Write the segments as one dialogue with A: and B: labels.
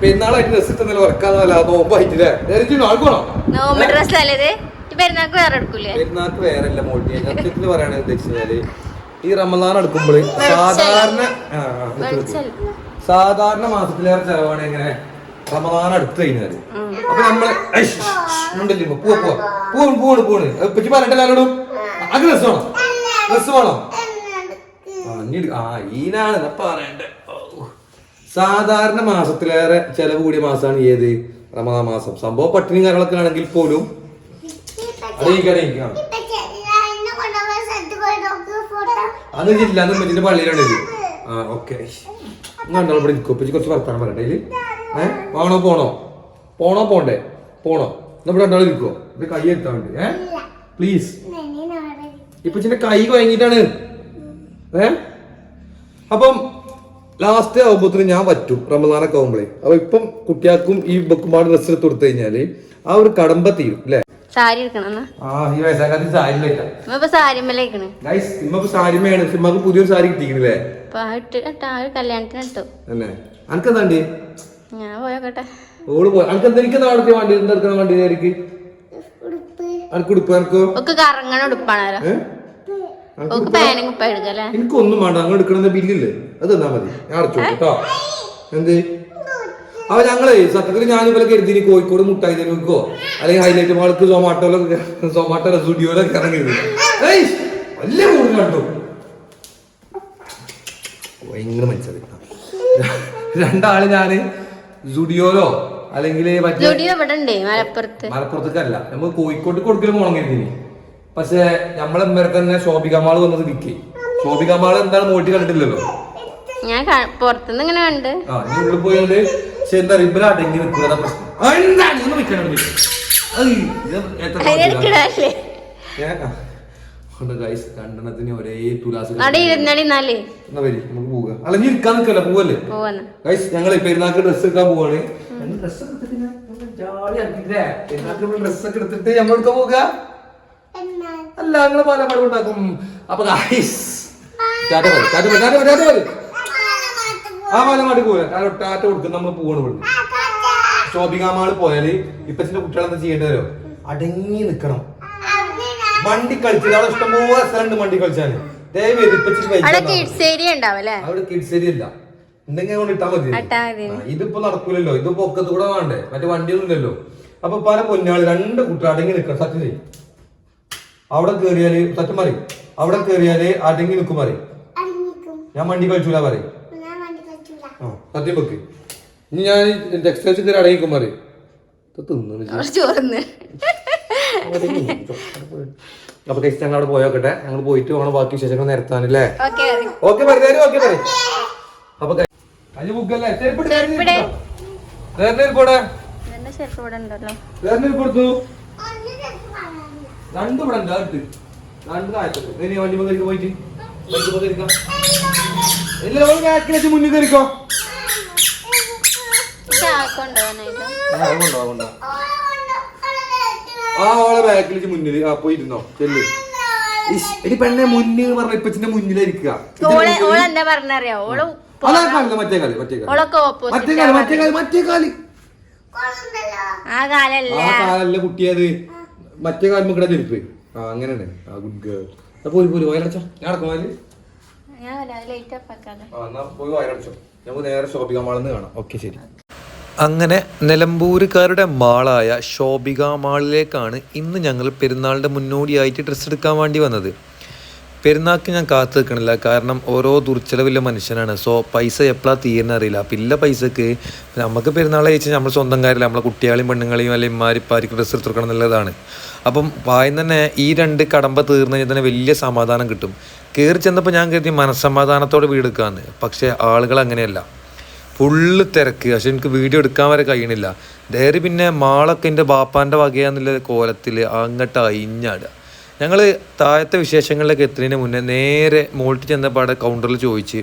A: പെരുന്നാളായിട്ട് ഡ്രസ് ഇട്ടുന്നല്ലോ ഉറക്കാന്നല്ല നോമ്പായിട്ടില്ലേ ആൾക്കോണോ
B: നോമ്പ് ഡ്രസ് അല്ലേ പെരുന്നാൾക്ക് വേറെ എടുക്കൂലേ?
A: പെരുന്നാൾക്ക് വേറല്ല മോട്ടി സത്യത്തിൽ പറയാണ് ഉദ്ദേശിച്ചാൽ ഈ റമദാൻ എടുക്കുമ്പോൾ സാധാരണ. സാധാരണ മാസത്തിലേറെ ചെലവാണ് എങ്ങനെ റമദാൻ അടുത്ത് കഴിഞ്ഞാൽ. അപ്പൊ നമ്മൾ പൂവ. പോവാ പോവാ പോണ് പോണ് പോണ് പറ്റി പറഞ്ഞിട്ടല്ലോ ആ ഡ്രസ് വേണോ? ഡ്രസ് വേണോ? ആ, ഈനാണ് പറയണ്ടേ. സാധാരണ മാസത്തിലേറെ ചെലവ് കൂടിയ മാസമാണ് ഏത്? റമദാൻ മാസം. സംഭവം പട്ടിണി കാര്യങ്ങളൊക്കെ ആണെങ്കിൽ പോലും അറിയിക്കാം ഇല്ല അത് മറ്റിന്റെ പള്ളിയിലാണ് ഇത്. ആ ഓക്കെ. കണ്ടോ ഇവിടെ നിൽക്കും ഇപ്പൊ കുറച്ച് വർത്താനം പറയട്ടെ ഇതിൽ ഏ പോണോ പോണോ? പോണോ പോണ്ടേ? പോണോ? ഇവിടെ രണ്ടാളും ഇരിക്കോ ഇവിടെ കൈ എടുത്താൽ മതി ഏ? പ്ലീസ്. ഇപ്പൊ ചിന്റെ കൈ വാങ്ങിയിട്ടാണ് ഏ? അപ്പം ലാസ്റ്റ് ആവുമ്പോത്തിന് ഞാൻ പറ്റും റമദാനൊക്കെ ആകുമ്പോഴേ അപ്പൊ ഇപ്പം കുട്ടിയാക്കും ഈ ബുക്കുമാട് ഡ്രസ് എടുത്ത് കൊടുത്തു കഴിഞ്ഞാൽ ആ ഒരു കടമ്പ തീരും അല്ലേ?
B: സാരി എടുക്കണം
A: പുതിയൊരു സാരി കിട്ടിക്കണില്ലേ അനക്കെന്താണ്ടി?
B: ഞാൻ പോയോട്ടെ
A: ഓൾ പോയി. അനക്ക് എന്താ എനിക്ക് നാളത്തെ വണ്ടി എന്തെടുക്കണം വണ്ടി എനിക്ക് അനക്ക് ഉടുപ്പ്
B: കറങ്ങണ ഉടുപ്പാണല്ലോ
A: ഏ
B: ഒക്കെ പാനും കുപ്പ എടുക്കല്ലേ
A: എനിക്കൊന്നും വേണ്ട അങ്ങ് എടുക്കണ ബില്ലില്ലേ? അത് തന്നാ മതി. ഞാൻ അടച്ചു കേട്ടോ. എന്ത്? അപ്പൊ ഞങ്ങളെ സത്യത്തിൽ ഞാൻ ഇവരെ കരുതി കോഴിക്കോട് മുട്ടായി തരുമോ അല്ലെങ്കിൽ ഹൈലൈറ്റ് മാൾക്ക് സൊമാറ്റോ സൊമാറ്റോ സ്റ്റുഡിയോലോ ഇറങ്ങരുത് ഏയ്! വലിയ കൂടുതൽ കണ്ടു. ഭയങ്കര മനസ്സിലായി രണ്ടാൾ ഞാൻ സുഡിയോലോ അല്ലെങ്കിൽ മലപ്പുറത്തേക്കല്ല. നമ്മൾ കോഴിക്കോട്ട് കൊടുക്കലും പോണം കരുതിനി. പക്ഷെ നമ്മളെ ഇമ്മരെ തന്നെ ശോഭിക മാൾ വന്നത് വിക്കി. ശോഭിക മാൾ എന്താണ് മോട്ടി കണ്ടിട്ടില്ലല്ലോ?
B: ഞാൻ കാ- പുറത്തുനിന്ന് ഇങ്ങനെ കണ്ട്.
A: ആ നീ ഉള്ളിൽ പോയത് പക്ഷെ എന്താ അടങ്ങി പ്രശ്നം. എന്താണ് ഇന്ന് രണ്ടെണ്ണത്തിന് ഒരേ തുലാസ് എന്നാ വരി നമുക്ക് പോവുക. അല്ല നീ ഇരിക്കാൻ നിൽക്കല്ല പോവല്ലേ? ഗൈസ് ഞങ്ങൾ പെരുന്നാൾക്ക് ഡ്രസ് എടുക്കാൻ പോവാണ്. ഡ്രസ്സ് എടുത്തിട്ട് ഞാൻ ജാളി ആക്കിയില്ലേ പെരുന്നാൾക്ക് ഡ്രസ് ഒക്കെ എടുത്തിട്ട് ഞങ്ങൾ എടുക്കാൻ പോവുക അല്ല നിങ്ങൾ പല പടം ഉണ്ടാക്കും. അപ്പൊ ഗൈസ് ടാറ്റ മതി ടാറ്റ മതി ടാറ്റ മതി ടാറ്റ മതി ആ പാലമാടി പോയാ ടാറ്റ കൊടുക്കും നമ്മൾ പോവാണ് ഇവിടുന്ന്. ശോഭികാമാൾ പോയാൽ ഇപ്പച്ചിന്റെ കുട്ടികൾ എന്താ ചെയ്യേണ്ടതോ അടങ്ങി നിക്കണം. വണ്ടി കളിച്ചത് അവിടെ ഇഷ്ടംപോലെ സ്ഥലമുണ്ട് വണ്ടി കളിച്ചാൽ ഇപ്പച്ചിക്ക്
B: അവിടെ കിഡ്സ് ഏരിയ
A: ഇല്ല. കൊണ്ട് ഇട്ടാ മതി. ആ, ഇതിപ്പോ നടക്കൂലല്ലോ. ഇതിപ്പോ പൊക്കത്ത് കൂടെ വേണ്ടേ? മറ്റേ വണ്ടിയൊന്നും ഇല്ലല്ലോ. അപ്പൊ പല പൊന്നാൾ രണ്ട് കുട്ടികൾ അടങ്ങി നിക്കണം. സത്യം ചെയ്യും. അവിടെ കേറിയാൽ സത്യം പറയും. അവിടെ കേറിയാൽ അടങ്ങി നിൽക്കും പറയും. ഞാൻ വണ്ടി കഴിച്ചൂല പറയും. ആ സത്യം വെക്ക്. ഇനി ഞാൻ ടെക്സ്റ്റൈൽസ് കയറി നിൽക്കും പറയും. അപ്പൊ കഴിച്ച് ഞങ്ങൾ അവിടെ പോയോക്കട്ടെ ഞങ്ങൾ പോയിട്ട് വേണം ബാക്കി വിശേഷങ്ങൾ നിരത്താനല്ലേ?
B: Okay
A: okay. പറയും ഓക്കെ പറയും. അപ്പൊ കഞ്ഞി ബുക്കല്ലേ
B: ചെരുപ്പിടെ.
A: പോടെ.
B: എന്റെ ചെരുപ്പ് ഇവിടെ ഉണ്ടല്ലോ.
A: കൊടുത്തു. രണ്ടും ഇവിടെ ഉണ്ട് അടുത്ത് രണ്ട് താഴത്തുണ്ട് ഇനി വണ്ടി മുതൽ പോയിട്ട്. വണ്ടി ഓൾ ബാക്കിൽ വെച്ച് മുന്നിൽ കയറിക്കോ. ആ, ഓളെ ബാക്കിൽ വെച്ച് മുന്നിൽ ആ പോയിരുന്നോ? ചെല്ലു. ഇനി പെണ്ണെ മുന്നിൽ പറഞ്ഞ ഇപ്പച്ചിന്റെ മുന്നിലിരിക്കുക
B: എന്താ പറഞ്ഞറിയോ? ഓൾ
A: അതാ കാലില്ല മറ്റേ കാൽ മറ്റേ കാലി മറ്റേ കാൽ മറ്റേ കാൽ മറ്റേ
B: ആ കാലല്ല
A: കുട്ടിയത്. മറ്റേ കാലം ഇവിടെ ചെരുപ്പ് ആ അങ്ങനെയാണ്. ആ ഗുഡ് ഗേൾ പോയി പോയി വയറച്ചോ ഞാൻ അടക്കും ആ എന്നാ പോയി നമുക്ക് നേരെ ഷോപ്പിംഗ് മാളിന്ന് കാണാം. ഓക്കെ ശരി.
C: അങ്ങനെ നിലമ്പൂരുകാരുടെ മാളായ ശോഭിക മാളിലേക്കാണ് ഇന്ന് ഞങ്ങൾ പെരുന്നാളിന്റെ മുന്നോടിയായിട്ട് ഡ്രസ്സ് എടുക്കാൻ വേണ്ടി വന്നത്. പെരുന്നാൾക്ക് ഞാൻ കാത്തു നിൽക്കണില്ല. കാരണം ഓരോ ദുർച്ചലവില്ല മനുഷ്യനാണ്. സോ പൈസ എപ്പോഴാ തീരുന്ന അറിയില്ല. അപ്പം ഇല്ല പൈസക്ക് നമുക്ക് പെരുന്നാൾ ചോദിച്ചാൽ നമ്മൾ സ്വന്തം കാര്യമില്ല. നമ്മളെ കുട്ടികളെയും പെണ്ണുങ്ങളെയും അല്ലെങ്കിൽ ഇമ്മാരിപ്പാരിക്ക് ഡ്രസ്സ് എടുത്തെടുക്കണം എന്നുള്ളതാണ്. അപ്പം വായം തന്നെ ഈ രണ്ട് കടമ്പ തീർന്നു കഴിഞ്ഞാൽ തന്നെ വലിയ സമാധാനം കിട്ടും. കയറി ചെന്നപ്പോൾ ഞാൻ കരുതി മനസ്സമാധാനത്തോടെ വീടെടുക്കാമെന്ന് പക്ഷേ ആളുകൾ അങ്ങനെയല്ല. ഫുള്ള് തിരക്ക്. പക്ഷെ എനിക്ക് വീഡിയോ എടുക്കാൻ വരെ കഴിയണില്ല. ഡയറി പിന്നെ മാളൊക്കെ എന്റെ ബാപ്പാന്റെ വകയാന്നുള്ള കോലത്തിൽ അങ്ങോട്ട് അയിഞ്ഞാടുക ഞങ്ങൾ താഴത്തെ വിശേഷങ്ങളിലേക്ക് എത്തുന്നതിന് മുന്നേ നേരെ മോൾട്ട് ചെന്നപ്പാടെ കൗണ്ടറിൽ ചോദിച്ച്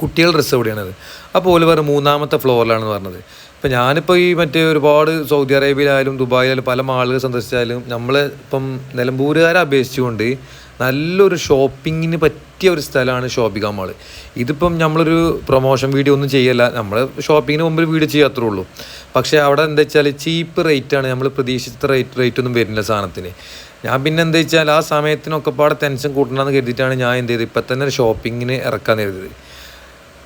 C: കുട്ടികൾ ഡ്രസ്സ് എവിടെയാണത് അപ്പോൾ ഓൽ പറഞ്ഞു മൂന്നാമത്തെ ഫ്ലോറിലാണെന്ന് പറഞ്ഞത്. ഇപ്പം ഞാനിപ്പോൾ ഈ മറ്റേ ഒരുപാട് സൗദി അറേബ്യയിലായാലും ദുബായിലായാലും പല മാളുകൾ സന്ദർശിച്ചാലും നമ്മൾ ഇപ്പം നിലമ്പൂരുകാരെ അപേക്ഷിച്ചുകൊണ്ട്
A: നല്ലൊരു ഷോപ്പിങ്ങിന് പറ്റിയ ഒരു സ്ഥലമാണ് ഷോപ്പിക മാൾ ഇതിപ്പം നമ്മളൊരു പ്രൊമോഷൻ വീഡിയോ ഒന്നും ചെയ്യല്ല. നമ്മൾ ഷോപ്പിങ്ങിന് മുമ്പ് വീഡിയോ ചെയ്യാത്രേ ഉള്ളൂ. പക്ഷേ അവിടെ എന്താ വെച്ചാൽ ചീപ്പ് റേറ്റാണ് നമ്മൾ പ്രതീക്ഷിച്ച റേറ്റ് റേറ്റ് ഒന്നും വരുന്നില്ല സാധനത്തിന്. ഞാൻ പിന്നെ എന്താ വെച്ചാൽ ആ സമയത്തിനൊക്കെ പാടെ ടെൻഷൻ കൂട്ടണമെന്ന് കരുതിയിട്ടാണ് ഞാൻ എന്ത് ചെയ്തത്. ഇപ്പം തന്നെ ഒരു ഷോപ്പിങ്ങിന് ഇറക്കാൻ കരുതിയത്.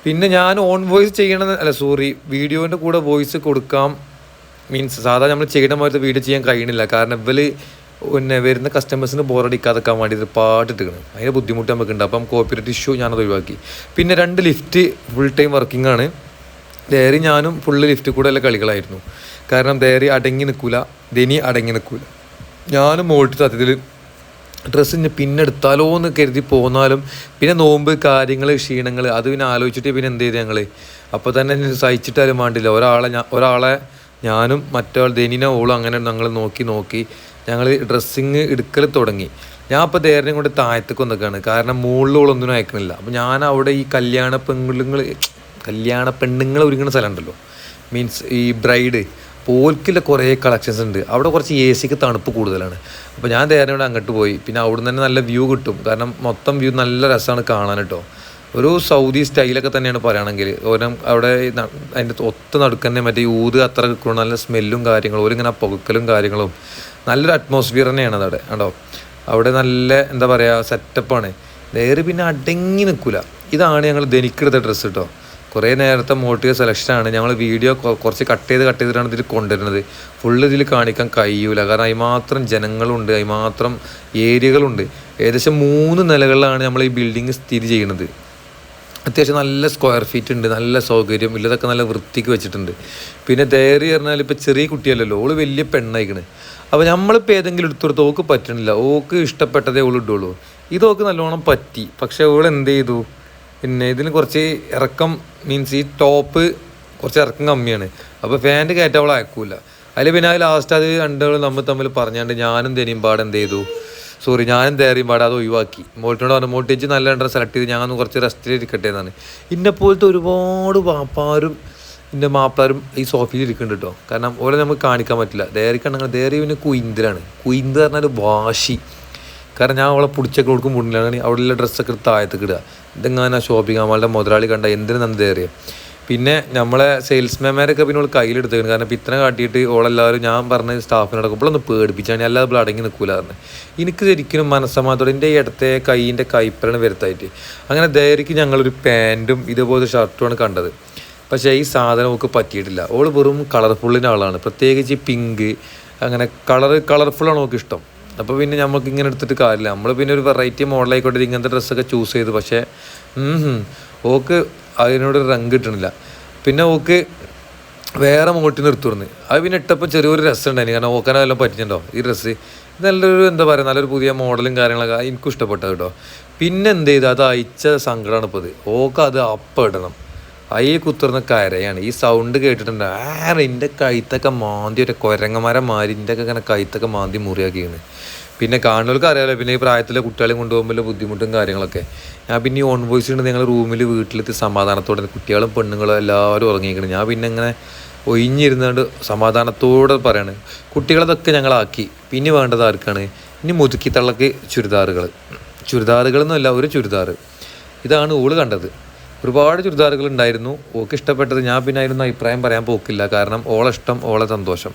A: പിന്നെ ഞാൻ ഓൺ വോയിസ് ചെയ്യണം അല്ല സോറി വീഡിയോന്റെ കൂടെ വോയിസ് കൊടുക്കാം മീൻസ് സാധാരണ നമ്മൾ ചെയ്യണ പോലത്തെ വീഡിയോ ചെയ്യാൻ കഴിയണില്ല. കാരണം ഇവർ പിന്നെ വരുന്ന കസ്റ്റമേഴ്സിന് ബോറടിക്കാതെക്കാൻ വേണ്ടിയിട്ട് പാട്ടിട്ടിരിക്കണം അതിന്റെ ബുദ്ധിമുട്ട് നമുക്കുണ്ട്. അപ്പം കോപ്പറേറ്റ് ഇഷ്യൂ ഞാനത് ഒഴിവാക്കി. പിന്നെ രണ്ട് ലിഫ്റ്റ് ഫുൾ ടൈം വർക്കിംഗ് ആണ്. ഡയറി ഞാനും ഫുള്ള് ലിഫ്റ്റ് കൂടെ ഉള്ള കളികളായിരുന്നു. കാരണം ഡയറി അടങ്ങി നിൽക്കില്ല ദനി അടങ്ങി നിൽക്കൂല. ഞാനും മോട്ടി സത്യത്തിൽ ഡ്രസ്സ് ഇനി പിന്നെ എടുത്താലോ എന്ന് കരുതി പോന്നാലും പിന്നെ നോമ്പ് കാര്യങ്ങൾ ക്ഷീണങ്ങൾ അത് പിന്നെ ആലോചിച്ചിട്ട് പിന്നെ എന്ത് ചെയ്ത് ഞങ്ങൾ അപ്പോൾ തന്നെ സഹിച്ചിട്ടാലും വേണ്ടില്ല ഒരാളെ ഞാൻ ഒരാളെ ഞാനും മറ്റേ ധനിനെ ഓളും അങ്ങനെ ഞങ്ങൾ നോക്കി നോക്കി ഞങ്ങൾ ഡ്രസ്സിങ് എടുക്കൽ തുടങ്ങി. ഞാൻ അപ്പോൾ ധൈര്യം കൊണ്ട് താഴത്തേക്ക് വന്നേക്കാണ്. കാരണം മുകളിലോളൊന്നും അയക്കണില്ല. അപ്പോൾ ഞാൻ അവിടെ ഈ കല്യാണ പെണ്ണുങ്ങൾ കല്യാണ പെണ്ണുങ്ങൾ ഒരുങ്ങുന്ന സ്ഥലമുണ്ടല്ലോ മീൻസ് ഈ ബ്രൈഡ് പോൽക്കില്ല കുറേ കളക്ഷൻസ് ഉണ്ട്. അവിടെ കുറച്ച് എ സിക്ക് തണുപ്പ് കൂടുതലാണ്. അപ്പോൾ ഞാൻ നേരം ഇവിടെ അങ്ങോട്ട് പോയി. പിന്നെ അവിടെ തന്നെ നല്ല വ്യൂ കിട്ടും. കാരണം മൊത്തം വ്യൂ നല്ല രസമാണ് കാണാൻ കേട്ടോ. ഒരു സൗദി സ്റ്റൈലൊക്കെ തന്നെയാണ് പറയുകയാണെങ്കിൽ. ഓരോ അവിടെ അതിന്റെ ഒത്ത് ഒത്ത നടുക്കന്നെ മറ്റേ ഊത് അത്ര കിട്ടണം നല്ല സ്മെല്ലും കാര്യങ്ങളും ഓരിങ്ങനെ പുകക്കലും കാര്യങ്ങളും. നല്ലൊരു അറ്റ്മോസ്ഫിയർ തന്നെയാണ് അതവിടെ കണ്ടോ? അവിടെ നല്ല എന്താ പറയുക സെറ്റപ്പാണ് വേറെ പിന്നെ അടങ്ങി നിൽക്കില്ല ഇതാണ് ഞങ്ങൾ ധനിക്കെടുത്ത ഡ്രസ്സ് കേട്ടോ. കുറേ നേരത്തെ മോട്ടിവ് സെലക്ഷനാണ് ഞങ്ങൾ വീഡിയോ കുറച്ച് കട്ട് ചെയ്ത് കട്ട് ചെയ്തിട്ടാണ് ഇതിൽ കൊണ്ടുവരുന്നത്. ഫുള്ള് ഇതിൽ കാണിക്കാൻ കഴിയൂല. കാരണം അതിമാത്രം ജനങ്ങളുണ്ട്. അതിമാത്രം ഏരിയകളുണ്ട്. ഏകദേശം മൂന്ന് നിലകളിലാണ് നമ്മൾ ഈ ബിൽഡിംഗ് സ്ഥിതി ചെയ്യുന്നത്. അത്യാവശ്യം നല്ല സ്ക്വയർ ഫീറ്റ് ഉണ്ട്. നല്ല സൗകര്യം. ഇല്ലതൊക്കെ നല്ല വൃത്തിക്ക് വെച്ചിട്ടുണ്ട്. പിന്നെ ഡയറി പറഞ്ഞാൽ ഇപ്പോൾ ചെറിയ കുട്ടിയല്ലല്ലോ. ഓൾ വലിയ പെണ്ണായിക്കണ്. അപ്പോൾ നമ്മളിപ്പോൾ ഏതെങ്കിലും എടുത്തെടുത്ത് ഓക്ക് പറ്റണില്ല. ഓക്ക് ഇഷ്ടപ്പെട്ടതേ ഓൾ ഇടുള്ളൂ. ഇതൊക്കെ നല്ലോണം പറ്റി. പക്ഷേ ഓൾ എന്ത് ചെയ്തു? പിന്നെ ഇതിന് കുറച്ച് ഇറക്കം മീൻസ് ഈ ടോപ്പ് കുറച്ച് ഇറക്കം കമ്മിയാണ്. അപ്പോൾ ഫാന്റ് കയറ്റം അവൾ അയക്കൂല. അതിൽ പിന്നെ അത് ലാസ്റ്റ് അത് രണ്ടുകളും നമ്മൾ തമ്മിൽ പറഞ്ഞാണ്ട് ഞാനും തനിയും പാടെ എന്ത് ചെയ്തു? സോറി ഞാനും തേറിയും പാടെ അത് ഒഴിവാക്കി. മോട്ടിനോട് പറഞ്ഞു മോട്ടിച്ച് നല്ല രണ്ടെണ്ണം സെലക്ട് ചെയ്ത് ഞാൻ കുറച്ച് റെസ്റ്റിൽ ഇരിക്കട്ടെ എന്നാണ്. ഇന്നെ പോലത്തെ ഒരുപാട് വാപ്പാരും എന്റെ മാപ്പിളാരും ഈ സോഫയിൽ ഇരിക്കുന്നുണ്ട് കേട്ടോ കാരണം ഓരോ നമുക്ക് കാണിക്കാൻ പറ്റില്ല. ദേറിക്കാണെങ്കിൽ ദേറി പിന്നെ കുയിന്തിലാണ്. കുയിന്ത് പറഞ്ഞാൽ വാശി. കാരണം ഞാൻ അവളെ പിടിച്ചൊക്കെ കൊടുക്കും മുന്നിലാണ് അവിടെയുള്ള ഡ്രസ്സൊക്കെ താഴത്തേക്ക് ഇടുക. ഇതെങ്ങനെ ഷോപ്പിംഗ് അവളുടെ മുതലാളി കണ്ട എന്തിനു നന്ദി ദേറിയ പിന്നെ നമ്മളെ സെയിൽസ്മാൻമാരൊക്കെ പിന്നെ അവൾ കയ്യിലെടുത്തേക്കണം. കാരണം ഇത്ര കാട്ടിയിട്ട് ഓളെല്ലാവരും ഞാൻ പറഞ്ഞ സ്റ്റാഫിനടക്കം ഇപ്പോഴൊന്ന് പേടിപ്പിച്ചാണ് അല്ലാതെ ഇപ്പോൾ അടങ്ങി നിൽക്കൂല പറഞ്ഞു. എനിക്ക് ശരിക്കും മനസ്സമാത്തോടെ എന്റെ ഇടത്തെ കൈയിന്റെ കൈപ്പറാണ് വരുത്തായിട്ട് അങ്ങനെ ധൈര്യക്ക് ഞങ്ങളൊരു പാന്റും ഇതുപോലത്തെ ഷർട്ടുമാണ് കണ്ടത്. പക്ഷേ ഈ സാധനം ഒക്കെ പറ്റിയിട്ടില്ല. ഓൾ വെറും കളർഫുള്ളിന്റെ ആളാണ്. പ്രത്യേകിച്ച് പിങ്ക് അങ്ങനെ കളർ കളർഫുള്ളാണ് നമുക്ക് ഇഷ്ടം. അപ്പോൾ പിന്നെ നമുക്ക് ഇങ്ങനെ എടുത്തിട്ട് കാര്യമില്ല നമ്മൾ പിന്നെ ഒരു വെറൈറ്റി മോഡലായിക്കോട്ടെ ഇങ്ങനത്തെ ഡ്രസ്സൊക്കെ ചൂസ് ചെയ്തു. പക്ഷേ ഓക്ക് അതിനോട് റങ്ക് കിട്ടണില്ല. പിന്നെ ഓക്ക് വേറെ മോട്ടി നിർത്തുന്നു അത് പിന്നെ ഇട്ടപ്പോൾ ചെറിയൊരു രസം ഉണ്ടായിരുന്നു കാരണം ഓക്കാനെ വല്ലതും പറ്റിയിട്ടുണ്ടോ ഈ ഡ്രസ്സ് നല്ലൊരു എന്താ പറയുക നല്ലൊരു പുതിയ മോഡലും കാര്യങ്ങളൊക്കെ എനിക്കും ഇഷ്ടപ്പെട്ടത് കേട്ടോ. പിന്നെ എന്ത് ചെയ്തു? അത് അയച്ച സങ്കടമാണ് ഇപ്പോൾ ഇത്. ഓക്ക് അത് അപ്പം ഇടണം. അയ്യ കുത്തുന്ന കരയാണ്. ഈ സൗണ്ട് കേട്ടിട്ടുണ്ട്. ആ എന്റെ കൈത്തൊക്കെ മാന്തി ഒരു കൊരങ്ങമരം മാറി എന്റെ ഒക്കെ ഇങ്ങനെ കൈത്തൊക്കെ മാന്തി മുറിയാക്കിയാണ് പിന്നെ കാണുന്നവർക്ക് അറിയാലോ പിന്നെ ഈ പ്രായത്തിലെ കുട്ടികളെ കൊണ്ടുപോകുമ്പോൾ ബുദ്ധിമുട്ടും കാര്യങ്ങളൊക്കെ. ഞാൻ പിന്നെ ഈ ഓൺ വോയിസ് ഉണ്ട് ഞങ്ങൾ റൂമിൽ വീട്ടിലെത്തി സമാധാനത്തോടെ കുട്ടികളും പെണ്ണുങ്ങളും എല്ലാവരും ഉറങ്ങിയിരിക്കണം. ഞാൻ പിന്നെ ഇങ്ങനെ ഒഴിഞ്ഞിരുന്നുകൊണ്ട് സമാധാനത്തോടെ പറയാണ്. കുട്ടികളതൊക്കെ ഞങ്ങളാക്കി. പിന്നെ വേണ്ടത് ആർക്കാണ്? ഇനി മുതുക്കി തള്ളക്ക് ചുരിദാറുകൾ ചുരിദാറുകളെന്നല്ല ഒരു ചുരിദാർ ഇതാണ് ഓൾ കണ്ടത്. ഒരുപാട് ചുരിദാറുകൾ ഉണ്ടായിരുന്നു ഓക്ക് ഇഷ്ടപ്പെട്ടത് ഞാൻ പിന്നെ അതിനൊന്നും അഭിപ്രായം പറയാൻ പോക്കില്ല. കാരണം ഓളെ ഇഷ്ടം ഓളെ സന്തോഷം.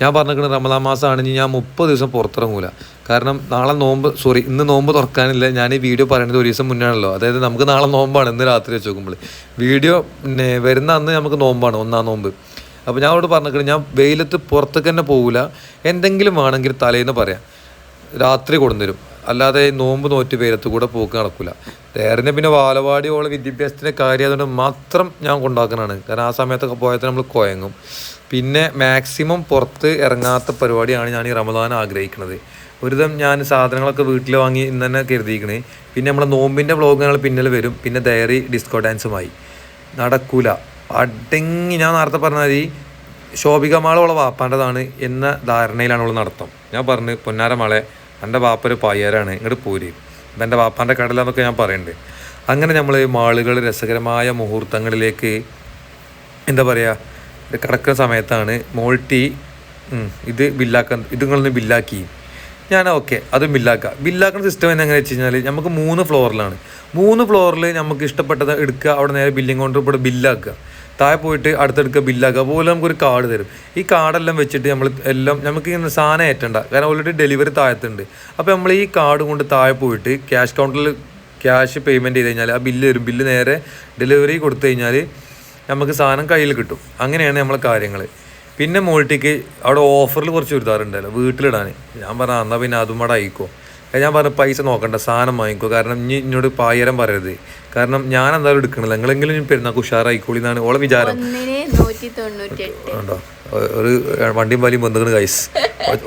A: ഞാൻ പറഞ്ഞിരിക്കുന്നത് റമദാൻ മാസമാണെങ്കിൽ ഞാൻ മുപ്പത് ദിവസം പുറത്തിറങ്ങൂല. കാരണം നാളെ നോമ്പ് സോറി ഇന്ന് നോമ്പ് തുറക്കാനില്ല. ഞാൻ ഈ വീഡിയോ പറയുന്നത് ഒരു ദിവസം മുന്നാണല്ലോ. അതായത് നമുക്ക് നാളെ നോമ്പാണ് ഇന്ന് രാത്രി വെച്ച് നോക്കുമ്പോൾ. വീഡിയോ പിന്നെ വരുന്ന അന്ന് നമുക്ക് നോമ്പാണ് ഒന്നാം നോമ്പ്. അപ്പോൾ ഞാൻ അവിടെ പറഞ്ഞിരിക്കുന്നത് ഞാൻ വെയിലത്ത് പുറത്തേക്ക് തന്നെ പോകില്ല എന്തെങ്കിലും വേണമെങ്കിൽ തലേന്ന് പറയാം. രാത്രി കൊണ്ടുവരും അല്ലാതെ നോമ്പ് നോറ്റ് പേരത്ത് കൂടെ പോക്ക് നടക്കില്ല നേരെ പിന്നെ വാലവാടി ഓളെ വിദ്യാഭ്യാസത്തിന്റെ കാര്യം അതുകൊണ്ട് മാത്രം ഞാൻ കൊണ്ടാക്കുന്നതാണ് കാരണം ആ സമയത്തൊക്കെ പോയാൽ നമ്മൾ കുഴങ്ങും പിന്നെ മാക്സിമം പുറത്ത് ഇറങ്ങാത്ത പരിപാടിയാണ് ഞാൻ ഈ റമദാൻ ആഗ്രഹിക്കുന്നത് ഒരുതം ഞാൻ സാധനങ്ങളൊക്കെ വീട്ടിൽ വാങ്ങി ഇന്ന് തന്നെ കരുതിയിരിക്കണേ. പിന്നെ നമ്മളെ നോമ്പിന്റെ വ്ളോഗുകൾ പിന്നിൽ വരും. പിന്നെ ഡയറി ഡിസ്കോ ഡാൻസുമായി നടക്കൂല. അടങ്ങി ഞാൻ നേരത്തെ പറഞ്ഞാൽ ഈ ശോഭികമാളോളം വാപ്പാന്റെതാണ് എന്ന ധാരണയിലാണ് അവൾ നടത്തം. ഞാൻ പറഞ്ഞു പൊന്നാര മാളെ എന്റെ വാപ്പ ഒരു പയ്യരാണ് ഇങ്ങോട്ട് പോരി. എന്റെ വാപ്പാന്റെ കടലാന്നൊക്കെ ഞാൻ പറയുന്നുണ്ട് അങ്ങനെ നമ്മൾ മാളുകൾ രസകരമായ മുഹൂർത്തങ്ങളിലേക്ക് എന്താ പറയുക കിടക്കുന്ന സമയത്താണ് മോൾട്ടി ഇത് ബില്ലാക്ക ഇത് നിങ്ങളൊന്ന് ബില്ലാക്കി. ഞാൻ ഓക്കെ അത് ബില്ലാക്കുക ബില്ലാക്കുന്ന സിസ്റ്റം എങ്ങനെ വെച്ച് കഴിഞ്ഞാൽ നമുക്ക് മൂന്ന് ഫ്ലോറിലാണ് മൂന്ന് ഫ്ലോറിൽ നമുക്ക് ഇഷ്ടപ്പെട്ടത് എടുക്കുക അവിടെ നേരെ ബില്ലിംഗ് കൗണ്ടർ ഇവിടെ ബില്ലാക്കുക. താഴെ പോയിട്ട് അടുത്തെടുക്കുക ബില്ലാക്കുക അതുപോലെ നമുക്കൊരു കാർഡ് തരും. ഈ കാർഡെല്ലാം വെച്ചിട്ട് നമ്മൾ എല്ലാം നമുക്ക് ഇങ്ങനെ സാധനം ഏറ്റണ്ട. കാരണം ഓൾറെഡി ഡെലിവറി താഴത്തുണ്ട്. അപ്പോൾ നമ്മൾ ഈ കാർഡ് കൊണ്ട് താഴെ പോയിട്ട് ക്യാഷ് കൗണ്ടറിൽ ക്യാഷ് പേയ്മെന്റ് ചെയ്ത് കഴിഞ്ഞാൽ ആ ബില്ല് വരും. ബില്ല് നേരെ ഡെലിവറി കൊടുത്തു കഴിഞ്ഞാൽ നമുക്ക് സാധനം കയ്യിൽ കിട്ടും. അങ്ങനെയാണ് നമ്മളെ കാര്യങ്ങൾ പിന്നെ മോൾട്ടിക്ക് അവിടെ ഓഫറിൽ കുറച്ച് ചുരിദാറുണ്ടല്ലോ വീട്ടിലിടാൻ ഞാൻ പറഞ്ഞാൽ എന്നാൽ പിന്നെ അതും അവിടെ അയക്കോ ഞാൻ പറഞ്ഞു പൈസ നോക്കണ്ട സാധനം വാങ്ങിക്കോ. കാരണം ഇനി എന്നോട് പായരം പറയരുത്. കാരണം ഞാൻ എന്തായാലും എടുക്കണില്ല. നിങ്ങളെങ്കിലും ഞാൻ പെരുന്നാൾക്ക് ഉഷാറായിക്കോളി എന്നാണ് ഓളെ വിചാരം. ഉണ്ടോ? ഒരു വണ്ടിയും വലിയും വന്നിക്കണ് കൈസ്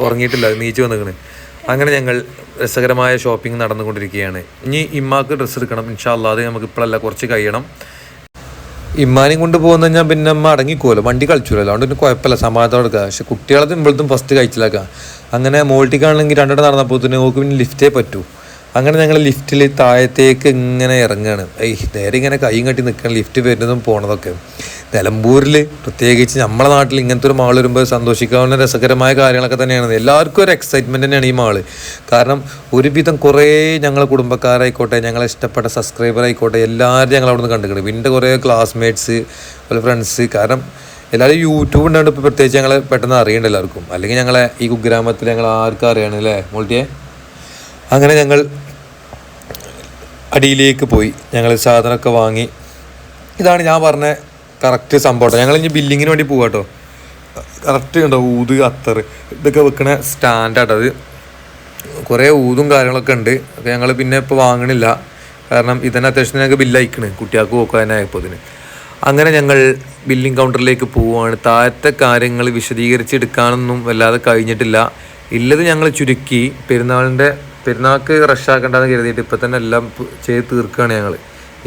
A: ഉറങ്ങിയിട്ടില്ല നീച്ച് വന്നിക്കണ്. അങ്ങനെ ഞങ്ങൾ രസകരമായ ഷോപ്പിംഗ് നടന്നുകൊണ്ടിരിക്കുകയാണ്. ഇനി ഇമ്മാക്ക് ഡ്രസ്സ് എടുക്കണം ഇൻഷാല്ലാ അത് നമുക്ക് ഇപ്പോഴല്ല കുറച്ച് കഴിയണം. ഇമ്മാനെയും കൊണ്ട് പോകുന്ന ഞാൻ പിന്നെ അമ്മ അടങ്ങിക്കുമല്ലോ വണ്ടി കളിച്ചൂലോ അതുകൊണ്ട് പിന്നെ കുഴപ്പമില്ല സമാധാനം എടുക്കുക പക്ഷെ കുട്ടികളത് ഇമ്പോഴത്തും ഫസ്റ്റ് കഴിച്ചിലാക്കുക അങ്ങനെ മോൾട്ടിക്കാണെങ്കിൽ രണ്ടെണ്ണം നടന്നപ്പോൾ തന്നെ ഓക്ക് പിന്നെ ലിഫ്റ്റേ പറ്റൂ. അങ്ങനെ ഞങ്ങൾ ലിഫ്റ്റിൽ താഴത്തേക്ക് ഇങ്ങനെ ഇറങ്ങുകയാണ് ഏയ് നേരെ ഇങ്ങനെ കൈയും കട്ടി നിൽക്കണം ലിഫ്റ്റ് വരുന്നതും പോണതൊക്കെ. നിലമ്പൂരിൽ പ്രത്യേകിച്ച് നമ്മളെ നാട്ടിൽ ഇങ്ങനത്തെ ഒരു മാൾ വരുമ്പോൾ സന്തോഷിക്കാവുന്ന രസകരമായ കാര്യങ്ങളൊക്കെ തന്നെയാണ്. എല്ലാവർക്കും ഒരു എക്സൈറ്റ്മെന്റ് തന്നെയാണ് ഈ മാൾ. കാരണം ഒരുവിധം കുറേ ഞങ്ങളെ കുടുംബക്കാരായിക്കോട്ടെ ഞങ്ങളെ ഇഷ്ടപ്പെട്ട സബ്സ്ക്രൈബർ ആയിക്കോട്ടെ എല്ലാവരും ഞങ്ങൾ അവിടെ പിന്നെ കുറേ ക്ലാസ്മേറ്റ്സ് അതുപോലെ ഫ്രണ്ട്സ് കാരണം എല്ലാവരും യൂട്യൂബ് ഉണ്ടാകും ഇപ്പോൾ പ്രത്യേകിച്ച് ഞങ്ങളെ പെട്ടെന്ന് അറിയേണ്ട എല്ലാവർക്കും. അല്ലെങ്കിൽ ഞങ്ങളെ ഈ കുഗ്രാമത്തിൽ ഞങ്ങൾ ആർക്കും അറിയണം അല്ലേ മോൾട്ടിയെ? അങ്ങനെ ഞങ്ങൾ അടിയിലേക്ക് പോയി. ഞങ്ങൾ സാധനമൊക്കെ വാങ്ങി. ഇതാണ് ഞാൻ പറഞ്ഞ കറക്റ്റ് സംഭവം ഞങ്ങൾ ഇനി ബില്ലിങ്ങിന് വേണ്ടി പോകാം കേട്ടോ. കറക്റ്റ് ഉണ്ടോ? ഊത് അത്തർ ഇതൊക്കെ വെക്കണ സ്റ്റാൻഡാട്ടോ അത്. കുറേ ഊതും കാര്യങ്ങളൊക്കെ ഉണ്ട്. അപ്പോൾ ഞങ്ങൾ പിന്നെ ഇപ്പോൾ വാങ്ങണില്ല. കാരണം ഇതിന് അത്യാവശ്യം ഞങ്ങൾക്ക് ബില്ല് അയക്കണ്. കുട്ടികൾക്ക് പോക്കാനായപ്പോൾ ഇതിന്. അങ്ങനെ ഞങ്ങൾ ബില്ലിംഗ് കൗണ്ടറിലേക്ക് പോവുകയാണ്. താഴത്തെ കാര്യങ്ങൾ വിശദീകരിച്ചെടുക്കാനൊന്നും വല്ലാതെ കഴിഞ്ഞിട്ടില്ല. ഇല്ലത് ഞങ്ങൾ ചുരുക്കി പെരുന്നാളിന്റെ പെരുന്നാൾക്ക് റഷാക്കണ്ടെന്ന് കരുതിയിട്ട് ഇപ്പം തന്നെ എല്ലാം ചെയ്ത് തീർക്കുകയാണ് ഞങ്ങൾ.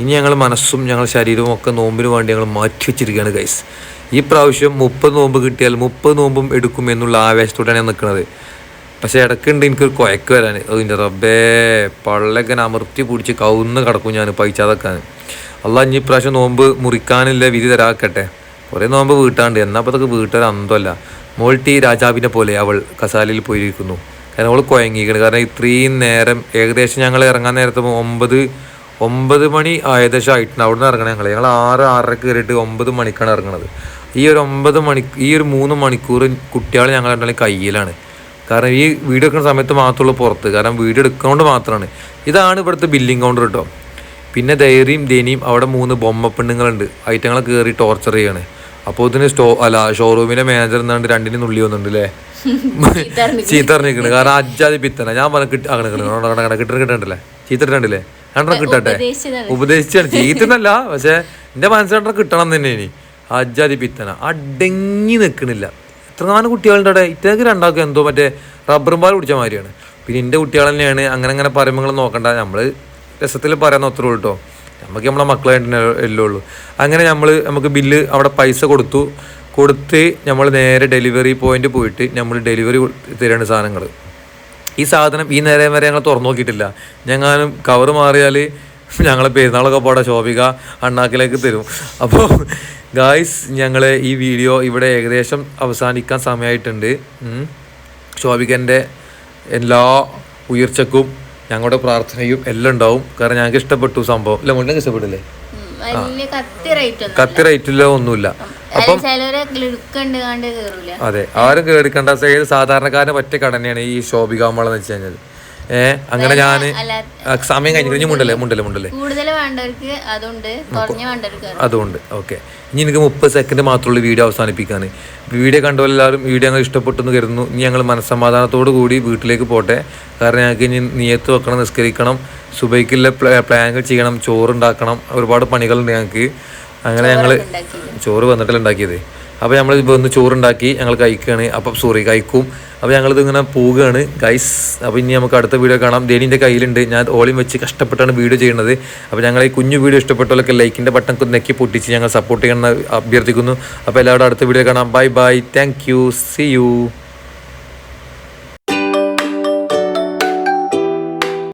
A: ഇനി ഞങ്ങൾ മനസ്സും ഞങ്ങൾ ശരീരവും ഒക്കെ നോമ്പിന് വേണ്ടി ഞങ്ങൾ മാറ്റി വെച്ചിരിക്കുകയാണ് ഗൈസ് ഈ പ്രാവശ്യം മുപ്പത് നോമ്പ് കിട്ടിയാൽ മുപ്പത് നോമ്പും എടുക്കും എന്നുള്ള ആവേശത്തോടെയാണ് ഞാൻ നിൽക്കുന്നത്. പക്ഷേ ഇടയ്ക്കുണ്ട് എനിക്കൊരു കുഴക്ക് വരാൻ. അതിന്റെ റബ്ബേ പള്ളൊക്കെ അമർത്തി പിടിച്ച് കൗന്ന് കിടക്കും ഞാൻ പൈച്ചാതക്കാൻ അല്ല ഇനി ഇപ്രാവശ്യം നോമ്പ് മുറിക്കാനില്ല വിധി തരാക്കട്ടെ. കുറേ നോമ്പ് വീട്ടാണ്ട്. എന്നാൽ അപ്പോൾ അതൊക്കെ വീട്ടുകാർ അന്തമല്ല. മോൾട്ടി രാജാവിനെ പോലെ അവൾ കസാലിൽ പോയിരിക്കുന്നു. കാരണം അവൾ കുഴങ്ങിയിരിക്കണം കാരണം ഇത്രയും നേരം ഏകദേശം ഞങ്ങൾ ഇറങ്ങാൻ നേരത്തെ ഒമ്പത് ഒമ്പത് മണി ഏകദേശം ആയിട്ടുണ്ട്. അവിടെ നിന്ന് ഇറങ്ങണം ഞങ്ങൾ ഞങ്ങൾ ആറ് ആറരക്ക് കയറിയിട്ട് ഒമ്പത് മണിക്കാണ് ഇറങ്ങണത്. ഈ ഒരു ഒമ്പത് മണി ഈ ഒരു മൂന്ന് മണിക്കൂർ കുട്ടികൾ ഞങ്ങൾ രണ്ടാളും കയ്യിലാണ്. കാരണം ഈ വീഡിയോ എടുക്കുന്ന സമയത്ത് മാത്രമുള്ളൂ പുറത്ത്. കാരണം വീഡിയോ എടുക്കുന്നതുകൊണ്ട് മാത്രമാണ്. ഇതാണ് ഇവിടുത്തെ ബില്ലിംഗ് കൗണ്ടർ കേട്ടോ പിന്നെ ധൈര്യം ദേനിയും അവിടെ മൂന്ന് ബൊമ്മ പെണ്ണുങ്ങളുണ്ട്. ഐറ്റങ്ങളെ കയറി ടോർച്ചർ ചെയ്യാണ്. അപ്പോൾ ഇതിന് സ്റ്റോ അല്ല ഷോറൂമിന്റെ മാനേജർ എന്നാണ്ട് രണ്ടിനും നുള്ളി വന്നിട്ടുണ്ട് അല്ലേ ചീത്ത പറഞ്ഞിരിക്കണ് കാരണം അജ്ജാതി പിത്തന. ഞാൻ പറഞ്ഞ കിട്ടി അങ്ങനെ കിട്ടണ കിട്ടണ്ടല്ലേ? ചീത്ത ഇട്ടണ്ടല്ലേ രണ്ടെണ്ണം കിട്ടട്ടെ. ഉപദേശിച്ചാണ് ചീത്തന്നല്ല പക്ഷെ എന്റെ മനസ്സിലെണ്ണം കിട്ടണം തന്നെ ഇനി. അജ്ജാതി പിത്തന. അടങ്ങി നിൽക്കണില്ല എത്രങ്ങാനും കുട്ടികളുടെ അവിടെ. രണ്ടാൾക്കും എന്തോ മറ്റേ റബ്ബറും പാൽ കുടിച്ച മാതിരിയാണ്. പിന്നെ എന്റെ കുട്ടികൾ തന്നെയാണ് അങ്ങനെ അങ്ങനെ പറയുമ്പോൾ നോക്കണ്ട. നമ്മൾ രസത്തിൽ പറയാൻ ഒത്ര കേട്ടോ നമുക്ക് നമ്മളെ മക്കളായിട്ട് ഉള്ളൂ അങ്ങനെ നമ്മൾ നമുക്ക് ബില്ല് അവിടെ പൈസ കൊടുത്തു. കൊടുത്ത് നമ്മൾ നേരെ ഡെലിവറി പോയിന്റ് പോയിട്ട് നമ്മൾ ഡെലിവറി തരേണ്ട സാധനങ്ങൾ ഈ സാധനം ഈ നേരം വരെ ഞങ്ങൾ തുറന്നു നോക്കിയിട്ടില്ല. ഞങ്ങാനും കവർ മാറിയാൽ ഞങ്ങളെ പെരുന്നാളൊക്കെ പോടാ ശോഭിക അണ്ണാക്കിലേക്ക് തരും. അപ്പോൾ ഗായ്സ് ഞങ്ങൾ ഈ വീഡിയോ ഇവിടെ ഏകദേശം അവസാനിക്കാൻ സമയമായിട്ടുണ്ട്. ശോഭികന്റെ എല്ലാ ഉയർച്ചക്കും ഞങ്ങളുടെ പ്രാർത്ഥനയും എല്ലാം ഉണ്ടാവും. കാരണം ഞങ്ങൾക്ക് ഇഷ്ടപ്പെട്ടു സംഭവം. അല്ല മുന്നേ ഇഷ്ടപ്പെട്ടില്ലേ?
B: വലിയ കത്തി റേറ്റ് ഒന്നും
A: കത്തി റേറ്റിലോ ഒന്നുമില്ല.
B: അപ്പം
A: അതെ ആരും കേറിക്കണ്ട. ഏത് സാധാരണക്കാരനെ പറ്റിയ കടനയാണ് ഈ ശോഭികാമള എന്ന് വെച്ച് കഴിഞ്ഞാൽ ഏഹ് അങ്ങനെ ഞാൻ സമയം കഴിഞ്ഞു ഇനി മുണ്ടല്ലേ മുണ്ടല്ലേ മുണ്ടല്ലേ?
B: കൂടുതൽ വേണ്ടവർക്ക് അതുണ്ട് കുറഞ്ഞ വേണ്ടവർക്ക് അതുണ്ട്
A: അതുകൊണ്ട് ഓക്കെ. ഇനി എനിക്ക് മുപ്പത് സെക്കൻഡ് മാത്രമുള്ള വീഡിയോ അവസാനിപ്പിക്കാൻ വീഡിയോ കണ്ടവരെല്ലാവരും വീഡിയോ ഞങ്ങൾ ഇഷ്ടപ്പെട്ടു എന്ന് കരുതുന്നു. ഇനി ഞങ്ങൾ മനസ്സമാധാനത്തോടു കൂടി വീട്ടിലേക്ക് പോട്ടെ. കാരണം ഞങ്ങൾക്ക് ഇനി നിയത്ത് വെക്കണം നിസ്കരിക്കണം സുബൈക്കുള്ള പ്ലാനുകൾ ചെയ്യണം ചോറുണ്ടാക്കണം ഒരുപാട് പണികളുണ്ട് ഞങ്ങൾക്ക്. അങ്ങനെ ഞങ്ങൾ. ചോറ് വന്നിട്ടല്ല ഉണ്ടാക്കിയത്. അപ്പോൾ നമ്മൾ ഒന്ന് ചോറുണ്ടാക്കി ഞങ്ങൾ കഴിക്കുകയാണ് അപ്പം സോറി കഴിക്കും. അപ്പോൾ ഞങ്ങളിത് ഇങ്ങനെ പോവുകയാണ് ഗൈസ് അപ്പോൾ ഇനി നമുക്ക് അടുത്ത വീഡിയോ കാണാം. ദേനീന്റെ കയ്യിലുണ്ട്. ഞാൻ ഓളിയും വെച്ച് കഷ്ടപ്പെട്ടാണ് വീഡിയോ ചെയ്യുന്നത് അപ്പോൾ ഞങ്ങൾ ഈ കുഞ്ഞു വീഡിയോ ഇഷ്ടപ്പെട്ടവരൊക്കെ ലൈക്കിന്റെ ബട്ടൺ നെക്കി പൊട്ടിച്ച് ഞങ്ങൾ സപ്പോർട്ട് ചെയ്യണമെന്ന് അഭ്യർത്ഥിക്കുന്നു. അപ്പോൾ എല്ലാവരും അടുത്ത വീഡിയോ കാണാം. Bye bye thank you see you